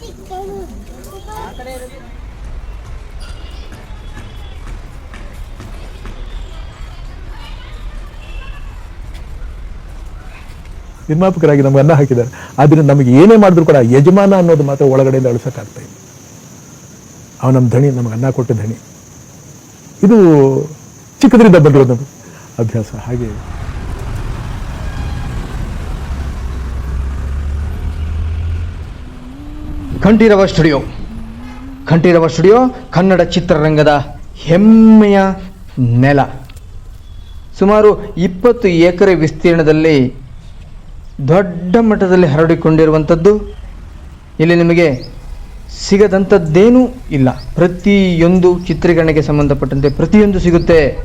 ನಿಕ್ಕನು ನಿರ್ಮಾಪಕರಾಗಿ ನಮ್ಗೆ ಅನ್ನ ಹಾಕಿದ್ದಾರೆ. ಆದ್ರಿಂದ ನಮಗೆ ಏನೇ ಮಾಡಿದ್ರು ಕೂಡ ಯಜಮಾನ ಅನ್ನೋದು ಮಾತ್ರ ಒಳಗಡೆಯಿಂದ ಅಳಿಸೋಕ್ಕಾಗ್ತಾ ಇಲ್ಲ. ಅವ ನಮ್ಮ ಧಣಿ, ನಮಗೆ ಅನ್ನ ಕೊಟ್ಟ ಧಣಿ. ಇದು ಚಿಕ್ಕದ್ರಿಂದ ಬಂದಿರೋದು ಅಭ್ಯಾಸ. ಹಾಗೆ ಕಂಠೀರವ ಸ್ಟುಡಿಯೋ. ಕಂಠೀರವ ಸ್ಟುಡಿಯೋ, ಕನ್ನಡ ಚಿತ್ರರಂಗದ ಹೆಮ್ಮೆಯ ನೆಲ. ಸುಮಾರು ಇಪ್ಪತ್ತು ಎಕರೆ ವಿಸ್ತೀರ್ಣದಲ್ಲಿ ದೊಡ್ಡ ಮಟ್ಟದಲ್ಲಿ ಹರಡಿಕೊಂಡಿರುವಂಥದ್ದು ಇಲ್ಲಿ ನಿಮಗೆ ಸಿಗದಂಥದ್ದೇನೂ ಇಲ್ಲ. ಪ್ರತಿಯೊಂದು ಚಿತ್ರೀಕರಣಕ್ಕೆ ಸಂಬಂಧಪಟ್ಟಂತೆ ಪ್ರತಿಯೊಂದು ಸಿಗುತ್ತೆ.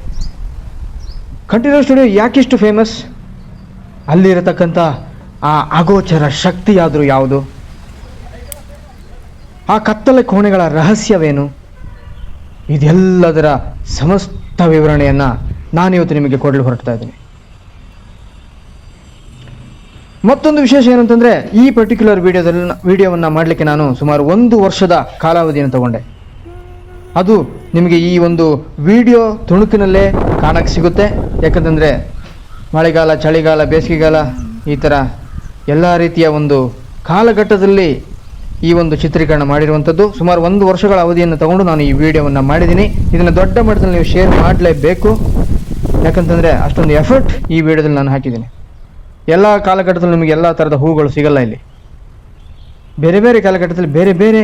ಕಂಠೀರವ ಸ್ಟುಡಿಯೋ ಯಾಕಿಷ್ಟು ಫೇಮಸ್ ಅಲ್ಲಿರತಕ್ಕಂಥ ಆ ಅಗೋಚರ ಶಕ್ತಿಯಾದರೂ ಯಾವುದು? ಆ ಕತ್ತಲ ಕೋಣೆಗಳ ರಹಸ್ಯವೇನು? ಇದೆಲ್ಲದರ ಸಮಸ್ತ ವಿವರಣೆಯನ್ನು ನಾನಿವತ್ತು ನಿಮಗೆ ಕೊಡಲು ಹೊರಡ್ತಾ ಇದ್ದೀನಿ. ಮತ್ತೊಂದು ವಿಶೇಷ ಏನಂತಂದರೆ ಈ ಪರ್ಟಿಕ್ಯುಲರ್ ವಿಡಿಯೋದಲ್ಲಿ ವಿಡಿಯೋವನ್ನು ಮಾಡಲಿಕ್ಕೆ ನಾನು ಸುಮಾರು ಒಂದು ವರ್ಷದ ಕಾಲಾವಧಿಯನ್ನು ತಗೊಂಡೆ. ಅದು ನಿಮಗೆ ಈ ಒಂದು ವಿಡಿಯೋ ತುಣುಕಿನಲ್ಲೇ ಕಾಣಕ್ಕೆ ಸಿಗುತ್ತೆ. ಯಾಕಂತಂದರೆ ಮಳೆಗಾಲ, ಚಳಿಗಾಲ, ಬೇಸಿಗೆಗಾಲ ಈ ಥರ ಎಲ್ಲ ರೀತಿಯ ಒಂದು ಕಾಲಘಟ್ಟದಲ್ಲಿ ಈ ಒಂದು ಚಿತ್ರೀಕರಣ ಮಾಡಿರುವಂಥದ್ದು. ಸುಮಾರು ಒಂದು ವರ್ಷಗಳ ಅವಧಿಯನ್ನು ತಗೊಂಡು ನಾನು ಈ ವಿಡಿಯೋವನ್ನು ಮಾಡಿದ್ದೀನಿ. ಇದನ್ನು ದೊಡ್ಡ ಮಟ್ಟದಲ್ಲಿ ನೀವು ಶೇರ್ ಮಾಡಲೇಬೇಕು. ಯಾಕಂತಂದರೆ ಅಷ್ಟೊಂದು ಎಫರ್ಟ್ ಈ ವಿಡಿಯೋದಲ್ಲಿ ನಾನು ಹಾಕಿದ್ದೀನಿ. ಎಲ್ಲ ಕಾಲಘಟ್ಟದಲ್ಲಿ ನಿಮಗೆ ಎಲ್ಲ ಥರದ ಹೂಗಳು ಸಿಗಲ್ಲ ಇಲ್ಲಿ. ಬೇರೆ ಬೇರೆ ಕಾಲಘಟ್ಟದಲ್ಲಿ ಬೇರೆ ಬೇರೆ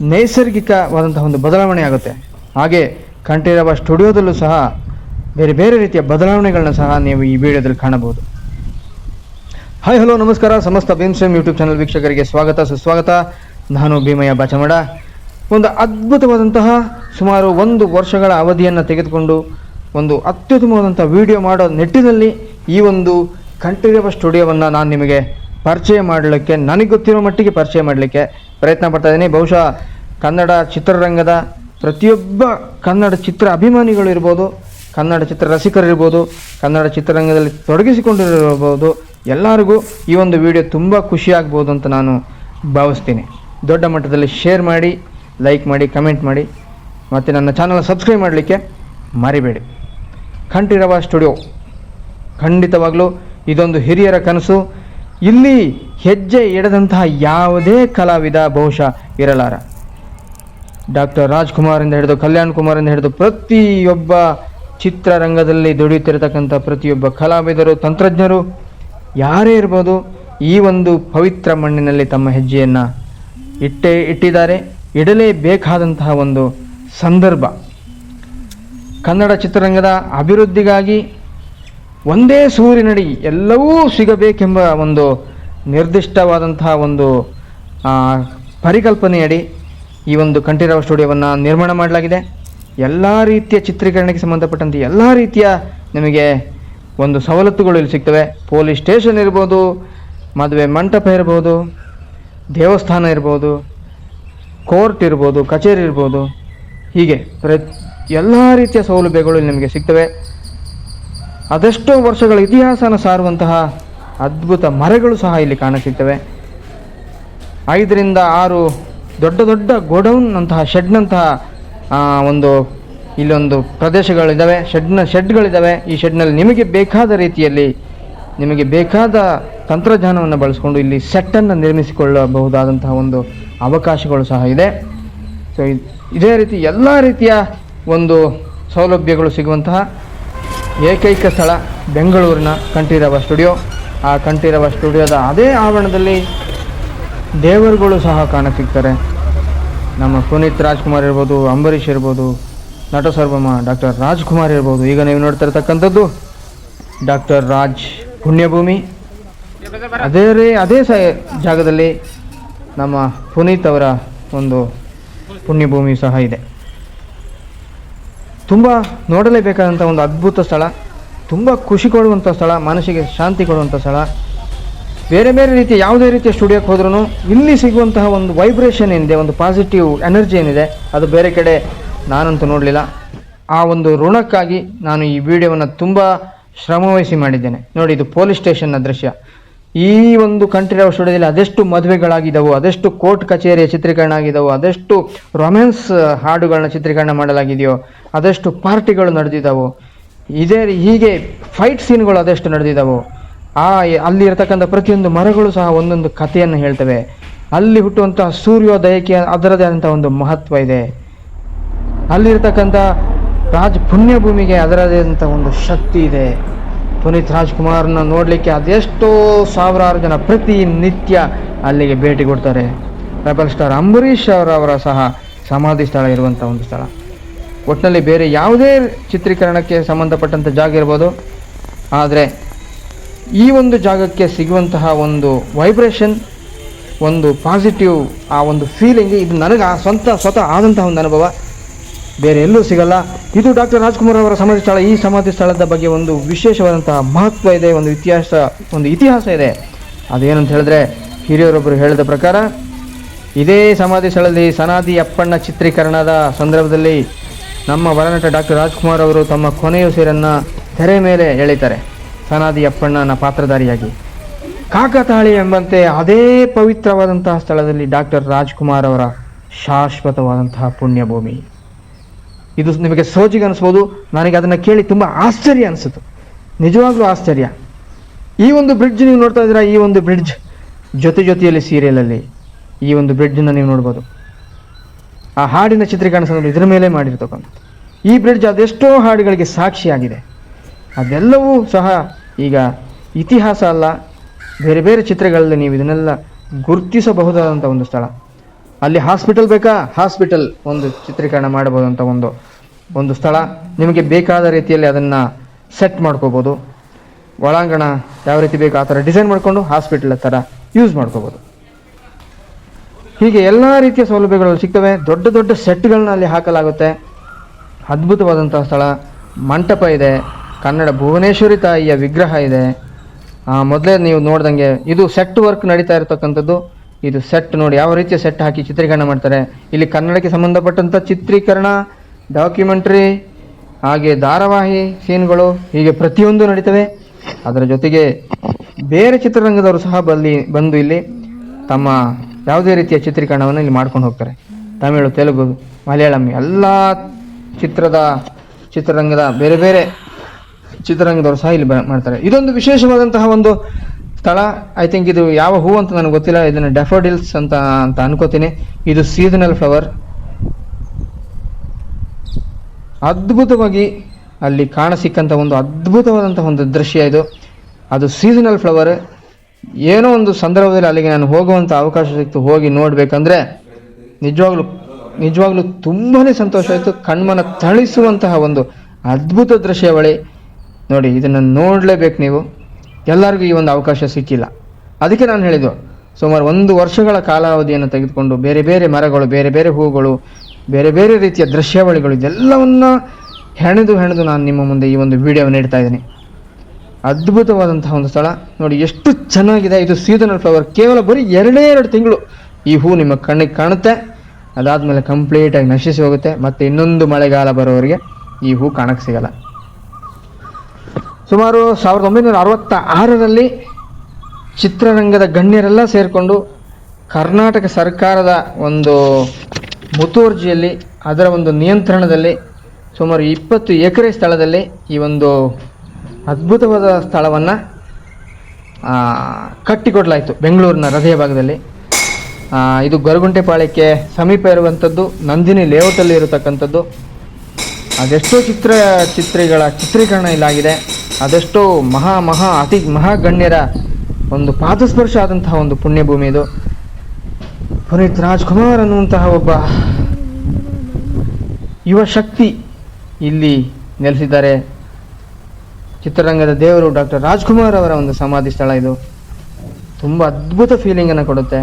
ನೈಸರ್ಗಿಕವಾದಂತಹ ಒಂದು ಬದಲಾವಣೆ ಆಗುತ್ತೆ. ಹಾಗೆ ಕಂಠೀರವ ಸ್ಟುಡಿಯೋದಲ್ಲೂ ಸಹ ಬೇರೆ ಬೇರೆ ರೀತಿಯ ಬದಲಾವಣೆಗಳನ್ನ ಸಹ ನೀವು ಈ ವಿಡಿಯೋದಲ್ಲಿ ಕಾಣಬಹುದು. ಹಾಯ್ ಹಲೋ ನಮಸ್ಕಾರ. ಸಮಸ್ತ ಭೀಮ್ಸ್ಟ್ರೀಮ್ ಯೂಟ್ಯೂಬ್ ಚಾನಲ್ ವೀಕ್ಷಕರಿಗೆ ಸ್ವಾಗತ, ಸುಸ್ವಾಗತ. ನಾನು ಭೀಮಯ್ಯ ಬಾಚಮಡ. ಒಂದು ಅದ್ಭುತವಾದಂತಹ ಸುಮಾರು ಒಂದು ವರ್ಷಗಳ ಅವಧಿಯನ್ನು ತೆಗೆದುಕೊಂಡು ಒಂದು ಅತ್ಯುತ್ತಮವಾದಂಥ ವಿಡಿಯೋ ಮಾಡೋ ನಿಟ್ಟಿನಲ್ಲಿ ಈ ಒಂದು ಕಂಠೀರವ ಸ್ಟುಡಿಯೋವನ್ನು ನಾನು ನಿಮಗೆ ಪರಿಚಯ ಮಾಡಲಿಕ್ಕೆ, ನನಗೆ ಗೊತ್ತಿರೋ ಮಟ್ಟಿಗೆ ಪರಿಚಯ ಮಾಡಲಿಕ್ಕೆ ಪ್ರಯತ್ನ ಪಡ್ತಾ ಇದ್ದೀನಿ. ಬಹುಶಃ ಕನ್ನಡ ಚಿತ್ರರಂಗದ ಪ್ರತಿಯೊಬ್ಬ ಕನ್ನಡ ಚಿತ್ರ ಅಭಿಮಾನಿಗಳು ಇರ್ಬೋದು, ಕನ್ನಡ ಚಿತ್ರ ರಸಿಕರಿರ್ಬೋದು ಕನ್ನಡ ಚಿತ್ರರಂಗದಲ್ಲಿ ತೊಡಗಿಸಿಕೊಂಡಿರಬಹುದು ಎಲ್ಲರಿಗೂ ಈ ಒಂದು ವಿಡಿಯೋ ತುಂಬ ಖುಷಿಯಾಗ್ಬೋದು ಅಂತ ನಾನು ಭಾವಿಸ್ತೀನಿ. ದೊಡ್ಡ ಮಟ್ಟದಲ್ಲಿ ಶೇರ್ ಮಾಡಿ, ಲೈಕ್ ಮಾಡಿ, ಕಮೆಂಟ್ ಮಾಡಿ, ಮತ್ತು ನನ್ನ ಚಾನಲ್ ಸಬ್ಸ್ಕ್ರೈಬ್ ಮಾಡಲಿಕ್ಕೆ ಮರಿಬೇಡಿ. ಕಂಠೀರವ ಸ್ಟುಡಿಯೋ, ಖಂಡಿತವಾಗಲೂ ಇದೊಂದು ಹಿರಿಯರ ಕನಸು. ಇಲ್ಲಿ ಹೆಜ್ಜೆ ಇಡದಂತಹ ಯಾವುದೇ ಕಲಾವಿದ ಬಹುಶಃ ಇರಲಾರ. ಡಾಕ್ಟರ್ ರಾಜ್ಕುಮಾರ್ ಎಂದು ಹಿಡಿದು ಕಲ್ಯಾಣ್ ಕುಮಾರಿಂದ ಹಿಡಿದು ಪ್ರತಿಯೊಬ್ಬ ಚಿತ್ರರಂಗದಲ್ಲಿ ದುಡಿಯುತ್ತಿರತಕ್ಕಂಥ ಪ್ರತಿಯೊಬ್ಬ ಕಲಾವಿದರು, ತಂತ್ರಜ್ಞರು, ಯಾರೇ ಇರ್ಬೋದು, ಈ ಒಂದು ಪವಿತ್ರ ಮಣ್ಣಿನಲ್ಲಿ ತಮ್ಮ ಹೆಜ್ಜೆಯನ್ನು ಇಟ್ಟೇ ಇಟ್ಟಿದ್ದಾರೆ. ಇಡಲೇಬೇಕಾದಂತಹ ಒಂದು ಸಂದರ್ಭ. ಕನ್ನಡ ಚಿತ್ರರಂಗದ ಅಭಿವೃದ್ಧಿಗಾಗಿ ಒಂದೇ ಸೂರಿನಡಿ ಎಲ್ಲವೂ ಸಿಗಬೇಕೆಂಬ ಒಂದು ನಿರ್ದಿಷ್ಟವಾದಂತಹ ಒಂದು ಪರಿಕಲ್ಪನೆಯಡಿ ಈ ಒಂದು ಕಂಠೀರವ ಸ್ಟುಡಿಯೋವನ್ನು ನಿರ್ಮಾಣ ಮಾಡಲಾಗಿದೆ. ಎಲ್ಲ ರೀತಿಯ ಚಿತ್ರೀಕರಣಕ್ಕೆ ಸಂಬಂಧಪಟ್ಟಂತೆ ಎಲ್ಲ ರೀತಿಯ ನಿಮಗೆ ಒಂದು ಸವಲತ್ತುಗಳು ಇಲ್ಲಿ ಸಿಗ್ತವೆ. ಪೊಲೀಸ್ ಸ್ಟೇಷನ್ ಇರ್ಬೋದು, ಮದುವೆ ಮಂಟಪ ಇರ್ಬೋದು, ದೇವಸ್ಥಾನ ಇರ್ಬೋದು, ಕೋರ್ಟ್ ಇರ್ಬೋದು, ಕಚೇರಿ ಇರ್ಬೋದು, ಹೀಗೆ ಪ್ರ ಎಲ್ಲ ರೀತಿಯ ಸೌಲಭ್ಯಗಳು ಇಲ್ಲಿ ನಿಮಗೆ ಸಿಗ್ತವೆ. ಅದೆಷ್ಟೋ ವರ್ಷಗಳ ಇತಿಹಾಸನ ಸಾರುವಂತಹ ಅದ್ಭುತ ಮರಗಳು ಸಹ ಇಲ್ಲಿ ಕಾಣಿಸುತ್ತವೆ. ಐದರಿಂದ ಆರು ದೊಡ್ಡ ದೊಡ್ಡ ಗೋಡೌನ್ನಂತಹ ಶೆಡ್ನಂತಹ ಒಂದು ಇಲ್ಲೊಂದು ಪ್ರದೇಶಗಳಿದ್ದಾವೆ. ಶೆಡ್ನ ಶೆಡ್ಗಳಿದ್ದಾವೆ. ಈ ಶೆಡ್ನಲ್ಲಿ ನಿಮಗೆ ಬೇಕಾದ ರೀತಿಯಲ್ಲಿ, ನಿಮಗೆ ಬೇಕಾದ ತಂತ್ರಜ್ಞಾನವನ್ನು ಬಳಸಿಕೊಂಡು ಇಲ್ಲಿ ಸೆಟ್ಟನ್ನು ನಿರ್ಮಿಸಿಕೊಳ್ಳಬಹುದಾದಂತಹ ಒಂದು ಅವಕಾಶಗಳು ಸಹ ಇದೆ. ಸೊ ಇದೇ ರೀತಿ ಎಲ್ಲ ರೀತಿಯ ಒಂದು ಸೌಲಭ್ಯಗಳು ಸಿಗುವಂತಹ ಏಕೈಕ ಸ್ಥಳ ಬೆಂಗಳೂರಿನ ಕಂಠೀರವ ಸ್ಟುಡಿಯೋ. ಆ ಕಂಠೀರವ ಸ್ಟುಡಿಯೋದ ಅದೇ ಆವರಣದಲ್ಲಿ ದೇವರುಗಳು ಸಹ ಕಾಣಸಿಗ್ತಾರೆ. ನಮ್ಮ ಪುನೀತ್ ರಾಜ್ಕುಮಾರ್ ಇರ್ಬೋದು, ಅಂಬರೀಷ್ ಇರ್ಬೋದು, ನಟ ಸರ್ವಮ ಡಾಕ್ಟರ್ ರಾಜ್ಕುಮಾರ್ ಇರ್ಬೋದು. ಈಗ ನೀವು ನೋಡ್ತಾ ಇರ್ತಕ್ಕಂಥದ್ದು ಡಾಕ್ಟರ್ ರಾಜ್ ಪುಣ್ಯಭೂಮಿ. ಅದೇ ರೀ, ಅದೇ ಸ ಜಾಗದಲ್ಲಿ ನಮ್ಮ ಪುನೀತ್ ಅವರ ಒಂದು ಪುಣ್ಯಭೂಮಿ ಸಹ ಇದೆ. ತುಂಬ ನೋಡಲೇಬೇಕಾದಂಥ ಒಂದು ಅದ್ಭುತ ಸ್ಥಳ. ತುಂಬ ಖುಷಿ ಕೊಡುವಂಥ ಸ್ಥಳ, ಮನಸ್ಸಿಗೆ ಶಾಂತಿ ಕೊಡುವಂಥ ಸ್ಥಳ. ಬೇರೆ ಬೇರೆ ರೀತಿಯ ಯಾವುದೇ ರೀತಿಯ ಸ್ಟುಡಿಯೋಕ್ಕೆ ಹೋದ್ರೂ ಇಲ್ಲಿ ಸಿಗುವಂತಹ ಒಂದು ವೈಬ್ರೇಷನ್ ಏನಿದೆ, ಒಂದು ಪಾಸಿಟಿವ್ ಎನರ್ಜಿ ಏನಿದೆ, ಅದು ಬೇರೆ ಕಡೆ ನಾನಂತೂ ನೋಡಲಿಲ್ಲ. ಆ ಒಂದು ಋಣಕ್ಕಾಗಿ ನಾನು ಈ ವಿಡಿಯೋವನ್ನು ತುಂಬ ಶ್ರಮವಹಿಸಿ ಮಾಡಿದ್ದೇನೆ. ನೋಡಿ, ಇದು ಪೊಲೀಸ್ ಸ್ಟೇಷನ್ನ ದೃಶ್ಯ. ಈ ಒಂದು ಕಂಠೀರವ ಸ್ಟುಡಿಯೋದಲ್ಲಿ ಅದೆಷ್ಟು ಮದುವೆಗಳಾಗಿದ್ದವು, ಅದೆಷ್ಟು ಕೋರ್ಟ್ ಕಚೇರಿಯ ಚಿತ್ರೀಕರಣ ಆಗಿದ್ದವು, ಅದೆಷ್ಟು ರೊಮ್ಯಾನ್ಸ್ ಹಾಡುಗಳನ್ನ ಚಿತ್ರೀಕರಣ ಮಾಡಲಾಗಿದೆಯೋ, ಅದೆಷ್ಟು ಪಾರ್ಟಿಗಳು ನಡೆದಿದ್ದಾವು. ಇದೇ ಹೀಗೆ ಫೈಟ್ ಸೀನ್ಗಳು ಅದೆಷ್ಟು ನಡೆದಿದ್ದಾವು. ಆ ಅಲ್ಲಿ ಇರತಕ್ಕಂಥ ಪ್ರತಿಯೊಂದು ಮರಗಳು ಸಹ ಒಂದೊಂದು ಕಥೆಯನ್ನು ಹೇಳ್ತವೆ. ಅಲ್ಲಿ ಹುಟ್ಟುವಂತಹ ಸೂರ್ಯೋದಯಕ್ಕೆ ಅದರದೇ ಆದಂಥ ಒಂದು ಮಹತ್ವ ಇದೆ. ಅಲ್ಲಿರ್ತಕ್ಕಂಥ ರಾಜ ಪುಣ್ಯಭೂಮಿಗೆ ಅದರದೇ ಆದಂಥ ಒಂದು ಶಕ್ತಿ ಇದೆ. ಪುನೀತ್ ರಾಜ್ಕುಮಾರ್ನ ನೋಡಲಿಕ್ಕೆ ಅದೆಷ್ಟೋ ಸಾವಿರಾರು ಜನ ಪ್ರತಿ ನಿತ್ಯ ಅಲ್ಲಿಗೆ ಭೇಟಿ ಕೊಡ್ತಾರೆ. ರೆಬಲ್ ಸ್ಟಾರ್ ಅಂಬರೀಷ್ ಅವರವರ ಸಹ ಸಮಾಧಿ ಸ್ಥಳ ಇರುವಂಥ ಒಂದು ಸ್ಥಳ. ಒಟ್ಟಿನಲ್ಲಿ ಬೇರೆ ಯಾವುದೇ ಚಿತ್ರೀಕರಣಕ್ಕೆ ಸಂಬಂಧಪಟ್ಟಂಥ ಜಾಗ ಇರ್ಬೋದು. ಆದರೆ ಈ ಒಂದು ಜಾಗಕ್ಕೆ ಸಿಗುವಂತಹ ಒಂದು ವೈಬ್ರೇಷನ್, ಒಂದು ಪಾಸಿಟಿವ್ ಆ ಒಂದು ಫೀಲಿಂಗ್, ಇದು ನನಗೆ ಆ ಸ್ವಂತ, ಸ್ವತಃ ಆದಂತಹ ಒಂದು ಅನುಭವ. ಬೇರೆ ಎಲ್ಲೂ ಸಿಗಲ್ಲ. ಇದು ಡಾಕ್ಟರ್ ರಾಜ್ಕುಮಾರ್ ಅವರ ಸಮಾಧಿ ಸ್ಥಳ. ಈ ಸಮಾಧಿ ಸ್ಥಳದ ಬಗ್ಗೆ ಒಂದು ವಿಶೇಷವಾದಂತಹ ಮಹತ್ವ ಇದೆ, ಒಂದು ಇತಿಹಾಸ ಒಂದು ಇತಿಹಾಸ ಇದೆ. ಅದೇನಂತ ಹೇಳಿದ್ರೆ ಹಿರಿಯರೊಬ್ಬರು ಹೇಳಿದ ಪ್ರಕಾರ, ಇದೇ ಸಮಾಧಿ ಸ್ಥಳದಲ್ಲಿ ಸನಾದಿ ಅಪ್ಪಣ್ಣ ಚಿತ್ರೀಕರಣದ ಸಂದರ್ಭದಲ್ಲಿ ನಮ್ಮ ವರನಟ ಡಾಕ್ಟರ್ ರಾಜ್ಕುಮಾರ್ ಅವರು ತಮ್ಮ ಕೊನೆಯ ಕೊನೆಯುಸಿರನ್ನು ತೆರೆ ಮೇಲೆ ಎಳಿತಾರೆ ಸನಾದಿ ಅಪ್ಪಣ್ಣನ ಪಾತ್ರಧಾರಿಯಾಗಿ. ಕಾಕತಾಳಿ ಎಂಬಂತೆ ಅದೇ ಪವಿತ್ರವಾದಂತಹ ಸ್ಥಳದಲ್ಲಿ ಡಾಕ್ಟರ್ ರಾಜ್ಕುಮಾರ್ ಅವರ ಶಾಶ್ವತವಾದಂತಹ ಪುಣ್ಯಭೂಮಿ. ಇದು ನಿಮಗೆ ಸೋಜಿಗೆ ಅನಿಸ್ಬೋದು. ನನಗೆ ಅದನ್ನು ಕೇಳಿ ತುಂಬ ಆಶ್ಚರ್ಯ ಅನಿಸಿತು ನಿಜವಾಗ್ಲೂ ಆಶ್ಚರ್ಯ. ಈ ಒಂದು ಬ್ರಿಡ್ಜ್ ನೀವು ನೋಡ್ತಾ ಇದ್ದೀರಾ? ಈ ಒಂದು ಬ್ರಿಡ್ಜ್ ಜೊತೆ ಜೊತೆಯಲ್ಲಿ ಸೀರಿಯಲಲ್ಲಿ ಈ ಒಂದು ಬ್ರಿಡ್ಜನ್ನು ನೀವು ನೋಡ್ಬೋದು. ಆ ಹಾಡಿನ ಚಿತ್ರೀಕರಣ ಸಂದರ್ಭ ಇದರ ಮೇಲೆ ಮಾಡಿರ್ತಕ್ಕಂಥದ್ದು. ಈ ಬ್ರಿಡ್ಜ್ ಅದೆಷ್ಟೋ ಹಾಡುಗಳಿಗೆ ಸಾಕ್ಷಿಯಾಗಿದೆ. ಅದೆಲ್ಲವೂ ಸಹ ಈಗ ಇತಿಹಾಸ ಅಲ್ಲ. ಬೇರೆ ಬೇರೆ ಚಿತ್ರಗಳಲ್ಲಿ ನೀವು ಇದನ್ನೆಲ್ಲ ಗುರುತಿಸಬಹುದಾದಂಥ ಒಂದು ಸ್ಥಳ. ಅಲ್ಲಿ ಹಾಸ್ಪಿಟಲ್ ಬೇಕಾ? ಹಾಸ್ಪಿಟಲ್ ಒಂದು ಚಿತ್ರೀಕರಣ ಮಾಡಬಹುದಂಥ ಒಂದು ಒಂದು ಸ್ಥಳ. ನಿಮಗೆ ಬೇಕಾದ ರೀತಿಯಲ್ಲಿ ಅದನ್ನು ಸೆಟ್ ಮಾಡ್ಕೋಬೋದು. ಒಳಾಂಗಣ ಯಾವ ರೀತಿ ಬೇಕು ಆ ಥರ ಡಿಸೈನ್ ಮಾಡಿಕೊಂಡು ಹಾಸ್ಪಿಟಲ್ ಥರ ಯೂಸ್ ಮಾಡ್ಕೋಬೋದು. ಹೀಗೆ ಎಲ್ಲ ರೀತಿಯ ಸೌಲಭ್ಯಗಳು ಸಿಗ್ತವೆ. ದೊಡ್ಡ ದೊಡ್ಡ ಸೆಟ್ಗಳನ್ನ ಅಲ್ಲಿ ಹಾಕಲಾಗುತ್ತೆ. ಅದ್ಭುತವಾದಂಥ ಸ್ಥಳ. ಮಂಟಪ ಇದೆ. ಕನ್ನಡ ಭುವನೇಶ್ವರಿ ತಾಯಿಯ ವಿಗ್ರಹ ಇದೆ. ಮೊದಲೇ ನೀವು ನೋಡ್ದಂಗೆ ಇದು ಸೆಟ್ ವರ್ಕ್ ನಡೀತಾ ಇರತಕ್ಕಂಥದ್ದು. ಇದು ಸೆಟ್ ನೋಡಿ ಯಾವ ರೀತಿಯ ಸೆಟ್ ಹಾಕಿ ಚಿತ್ರೀಕರಣ ಮಾಡ್ತಾರೆ. ಇಲ್ಲಿ ಕನ್ನಡಕ್ಕೆ ಸಂಬಂಧಪಟ್ಟಂಥ ಚಿತ್ರೀಕರಣ ಡಾಕ್ಯುಮೆಂಟ್ರಿ ಹಾಗೆ ಧಾರಾವಾಹಿ ಸೀನ್ಗಳು ಹೀಗೆ ಪ್ರತಿಯೊಂದು ನಡೀತವೆ. ಅದರ ಜೊತೆಗೆ ಬೇರೆ ಚಿತ್ರರಂಗದವರು ಸಹ ಬಲ್ಲಿ, ಬಂದು ಇಲ್ಲಿ ತಮ್ಮ ಯಾವುದೇ ರೀತಿಯ ಚಿತ್ರೀಕರಣವನ್ನು ಇಲ್ಲಿ ಮಾಡ್ಕೊಂಡು ಹೋಗ್ತಾರೆ. ತಮಿಳು, ತೆಲುಗು, ಮಲಯಾಳಂ ಎಲ್ಲ ಚಿತ್ರದ ಚಿತ್ರರಂಗದ ಬೇರೆ ಬೇರೆ ಚಿತ್ರರಂಗದವರು ಸಹ ಇಲ್ಲಿ ಮಾಡ್ತಾರೆ. ಇದೊಂದು ವಿಶೇಷವಾದಂತಹ ಒಂದು ಸ್ಥಳ ಐ ಥಿಂಕ್ ಇದು ಯಾವ ಹೂ ಅಂತ ನನಗೆ ಗೊತ್ತಿಲ್ಲ, ಇದನ್ನು ಡೆಫೋಡಿಲ್ಸ್ ಅಂತ ಅಂತ ಅನ್ಕೋತೀನಿ. ಇದು ಸೀಸನಲ್ ಫ್ಲವರ್ ಅದ್ಭುತವಾಗಿ ಅಲ್ಲಿ ಕಾಣಸಿಕ್ಕಂಥ ಒಂದು ಅದ್ಭುತವಾದಂಥ ಒಂದು ದೃಶ್ಯ ಇದು. ಅದು ಸೀಸನಲ್ ಫ್ಲವರ್ ಏನೋ ಒಂದು ಸಂದರ್ಭದಲ್ಲಿ ಅಲ್ಲಿಗೆ ನಾನು ಹೋಗುವಂಥ ಅವಕಾಶ ಸಿಕ್ತು, ಹೋಗಿ ನೋಡಬೇಕಂದ್ರೆ ನಿಜವಾಗ್ಲೂ ನಿಜವಾಗ್ಲೂ ತುಂಬಾನೇ ಸಂತೋಷ ಆಯಿತು. ಕಣ್ಮನ ತಳಿಸುವಂತಹ ಒಂದು ಅದ್ಭುತ ದೃಶ್ಯಾವಳಿ. ನೋಡಿ, ಇದನ್ನು ನೋಡಲೇಬೇಕು ನೀವು. ಎಲ್ಲರಿಗೂ ಈ ಒಂದು ಅವಕಾಶ ಸಿಕ್ಕಿಲ್ಲ. ಅದಕ್ಕೆ ನಾನು ಹೇಳಿದ್ದು, ಸುಮಾರು ಒಂದು ವರ್ಷಗಳ ಕಾಲಾವಧಿಯನ್ನು ತೆಗೆದುಕೊಂಡು ಬೇರೆ ಬೇರೆ ಮರಗಳು, ಬೇರೆ ಬೇರೆ ಹೂಗಳು, ಬೇರೆ ಬೇರೆ ರೀತಿಯ ದೃಶ್ಯಾವಳಿಗಳು, ಇದೆಲ್ಲವನ್ನ ಹೆಣೆದು ಹೆಣೆದು ನಾನು ನಿಮ್ಮ ಮುಂದೆ ಈ ಒಂದು ವಿಡಿಯೋ ನೀಡ್ತಾ ಇದ್ದೀನಿ. ಅದ್ಭುತವಾದಂತಹ ಒಂದು ಸ್ಥಳ. ನೋಡಿ, ಎಷ್ಟು ಚೆನ್ನಾಗಿದೆ. ಇದು ಸೀಸನಲ್ ಫ್ಲವರ್. ಕೇವಲ ಬರೀ ಎರಡೇ ಎರಡು ತಿಂಗಳು ಈ ಹೂ ನಿಮ್ಮ ಕಣ್ಣಿಗೆ ಕಾಣುತ್ತೆ. ಅದಾದಮೇಲೆ ಕಂಪ್ಲೀಟಾಗಿ ನಶಿಸಿ ಹೋಗುತ್ತೆ. ಮತ್ತೆ ಇನ್ನೊಂದು ಮಳೆಗಾಲ ಬರೋವರೆಗೆ ಈ ಹೂ ಕಾಣಕ್ಕೆ ಸಿಗಲ್ಲ. ಸುಮಾರು ಸಾವಿರದ ಒಂಬೈನೂರ ಅರವತ್ತ ಆರರಲ್ಲಿ ಚಿತ್ರರಂಗದ ಗಣ್ಯರೆಲ್ಲ ಸೇರಿಕೊಂಡು ಕರ್ನಾಟಕ ಸರ್ಕಾರದ ಒಂದು ಮುತುವರ್ಜಿಯಲ್ಲಿ ಅದರ ಒಂದು ನಿಯಂತ್ರಣದಲ್ಲಿ ಸುಮಾರು ಇಪ್ಪತ್ತು ಎಕರೆ ಸ್ಥಳದಲ್ಲಿ ಈ ಒಂದು ಅದ್ಭುತವಾದ ಸ್ಥಳವನ್ನು ಕಟ್ಟಿಕೊಡಲಾಯಿತು ಬೆಂಗಳೂರಿನ ಹೃದಯ ಭಾಗದಲ್ಲಿ. ಇದು ಗೊರಗುಂಟೆಪಾಳ್ಯಕ್ಕೆ ಸಮೀಪ ಇರುವಂಥದ್ದು, ನಂದಿನಿ ಲೇಔಟಲ್ಲಿ ಇರತಕ್ಕಂಥದ್ದು. ಅದೆಷ್ಟೋ ಚಿತ್ರ ಚಿತ್ರಿಗಳ ಚಿತ್ರೀಕರಣ ಇಲ್ಲಾಗಿದೆ. ಅದೆಷ್ಟೋ ಮಹಾ ಮಹಾ ಅತಿ ಮಹಾ ಗಣ್ಯರ ಒಂದು ಪಾದಸ್ಪರ್ಶ ಆದಂತಹ ಒಂದು ಪುಣ್ಯಭೂಮಿ ಇದು. ಪುನೀತ್ ರಾಜ್ಕುಮಾರ್ ಅನ್ನುವಂತಹ ಒಬ್ಬ ಯುವ ಶಕ್ತಿ ಇಲ್ಲಿ ನೆಲೆಸಿದ್ದಾರೆ. ಚಿತ್ರರಂಗದ ದೇವರು ಡಾಕ್ಟರ್ ರಾಜ್ಕುಮಾರ್ ಅವರ ಒಂದು ಸಮಾಧಿ ಸ್ಥಳ ಇದು. ತುಂಬ ಅದ್ಭುತ ಫೀಲಿಂಗನ್ನು ಕೊಡುತ್ತೆ.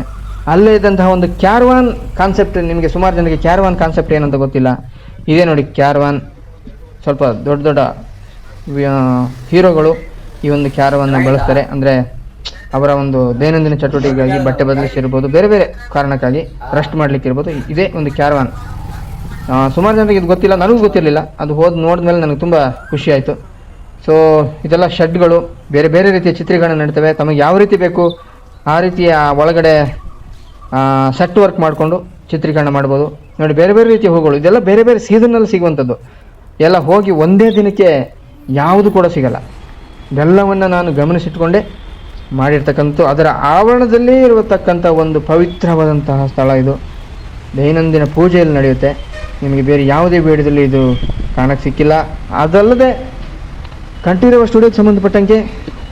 ಅಲ್ಲೇ ಇದ್ದಂತಹ ಒಂದು ಕ್ಯಾರ್ವಾನ್ ಕಾನ್ಸೆಪ್ಟ್ ನಿಮಗೆ ಸುಮಾರು ಜನಕ್ಕೆ ಕ್ಯಾರ್ವಾನ್ ಕಾನ್ಸೆಪ್ಟ್ ಏನಂತ ಗೊತ್ತಿಲ್ಲ. ಇದೇ ನೋಡಿ ಕ್ಯಾರ್ವಾನ್. ಸ್ವಲ್ಪ ದೊಡ್ಡ ದೊಡ್ಡ ಹೀರೋಗಳು ಈ ಒಂದು ಕ್ಯಾರವನ್ನು ಬಳಸ್ತಾರೆ. ಅಂದರೆ ಅವರ ಒಂದು ದೈನಂದಿನ ಚಟುವಟಿಕೆಗಾಗಿ ಬಟ್ಟೆ ಬದಲಿಸಿರ್ಬೋದು ಬೇರೆ ಬೇರೆ ಕಾರಣಕ್ಕಾಗಿ ರೆಸ್ಟ್ ಮಾಡ್ಲಿಕ್ಕೆ ಇರ್ಬೋದು ಇದೇ ಒಂದು ಕ್ಯಾರವಾನ್. ಸುಮಾರು ಜನರಿಗೆ ಇದು ಗೊತ್ತಿಲ್ಲ ನನಗೂ ಗೊತ್ತಿರಲಿಲ್ಲ. ಅದು ಹೋದ್ ನೋಡಿದ್ಮೇಲೆ ನನಗೆ ತುಂಬ ಖುಷಿ ಆಯಿತು. ಸೊ ಇದೆಲ್ಲ ಶೆಡ್ಗಳು ಬೇರೆ ಬೇರೆ ರೀತಿಯ ಚಿತ್ರೀಕರಣ ನಡೀತವೆ. ತಮಗೆ ಯಾವ ರೀತಿ ಬೇಕು ಆ ರೀತಿಯ ಒಳಗಡೆ ಸೆಟ್ ವರ್ಕ್ ಮಾಡಿಕೊಂಡು ಚಿತ್ರೀಕರಣ ಮಾಡ್ಬೋದು. ನೋಡಿ ಬೇರೆ ಬೇರೆ ರೀತಿಯ ಹೂಗಳು ಇದೆಲ್ಲ ಬೇರೆ ಬೇರೆ ಸೀಸನ್ನಲ್ಲಿ ಸಿಗುವಂಥದ್ದು. ಎಲ್ಲ ಹೋಗಿ ಒಂದೇ ದಿನಕ್ಕೆ ಯಾವುದು ಕೂಡ ಸಿಗಲ್ಲ. ಇದೆಲ್ಲವನ್ನು ನಾನು ಗಮನಿಸಿಟ್ಕೊಂಡೆ. ಮಾಡಿರ್ತಕ್ಕಂಥ ಅದರ ಆವರಣದಲ್ಲೇ ಇರತಕ್ಕಂಥ ಒಂದು ಪವಿತ್ರವಾದಂತಹ ಸ್ಥಳ ಇದು. ದೈನಂದಿನ ಪೂಜೆಯಲ್ಲಿ ನಡೆಯುತ್ತೆ. ನಿಮಗೆ ಬೇರೆ ಯಾವುದೇ ಬೇಡದಲ್ಲಿ ಇದು ಕಾಣಕ್ಕೆ ಸಿಕ್ಕಿಲ್ಲ. ಅದಲ್ಲದೆ ಕಂಠೀರವ ಸ್ಟುಡಿಯೋಗೆ ಸಂಬಂಧಪಟ್ಟಂಗೆ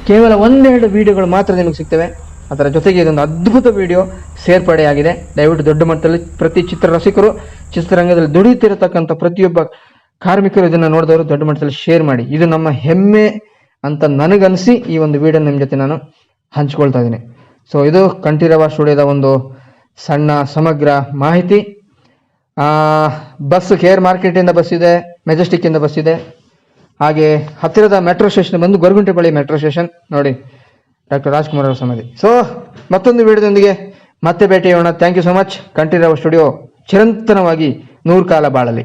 ಕೇವಲ ಒಂದೆರಡು ವಿಡಿಯೋಗಳು ಮಾತ್ರ ನಿಮಗೆ ಸಿಗ್ತವೆ. ಅದರ ಜೊತೆಗೆ ಇದೊಂದು ಅದ್ಭುತ ವಿಡಿಯೋ ಸೇರ್ಪಡೆಯಾಗಿದೆ. ದಯವಿಟ್ಟು ದೊಡ್ಡ ಮಟ್ಟದಲ್ಲಿ ಪ್ರತಿ ಚಿತ್ರ ರಸಿಕರು ಚಿತ್ರರಂಗದಲ್ಲಿ ದುಡಿಯುತ್ತಿರತಕ್ಕಂಥ ಪ್ರತಿಯೊಬ್ಬ ಕಾರ್ಮಿಕರು ಇದನ್ನು ನೋಡಿದವರು ದೊಡ್ಡ ಮಟ್ಟದಲ್ಲಿ ಶೇರ್ ಮಾಡಿ. ಇದು ನಮ್ಮ ಹೆಮ್ಮೆ ಅಂತ ನನಗನ್ನಿಸಿ ಈ ಒಂದು ವಿಡಿಯೋ ನಿಮ್ಮ ಜೊತೆ ನಾನು ಹಂಚ್ಕೊಳ್ತಾ ಇದ್ದೀನಿ. ಸೊ ಇದು ಕಂಠೀರವ ಸ್ಟುಡಿಯೋದ ಒಂದು ಸಣ್ಣ ಸಮಗ್ರ ಮಾಹಿತಿ. ಬಸ್ ಕೇರ್ ಮಾರ್ಕೆಟ್ ಮಾರ್ಕೆಟಿಂದ ಬಸ್ ಇದೆ ಮೆಜೆಸ್ಟಿಕ್ಕಿಂದ ಬಸ್ ಇದೆ. ಹಾಗೆ ಹತ್ತಿರದ ಮೆಟ್ರೋ ಸ್ಟೇಷನ್ ಬಂದು ಗೊರಗುಂಟೆ ಬಳಿ ಮೆಟ್ರೋ ಸ್ಟೇಷನ್ ನೋಡಿ ಡಾಕ್ಟರ್ ರಾಜ್ಕುಮಾರ್ ಅವರ ಸಮಾಧಿ. ಸೊ ಮತ್ತೊಂದು ವಿಡಿಯೋದೊಂದಿಗೆ ಮತ್ತೆ ಭೇಟಿಯಾಗೋಣ. Thank you so much Kanteerava studio ಚಿರಂತನವಾಗಿ ನೂರು ಕಾಲ ಬಾಳಲಿ.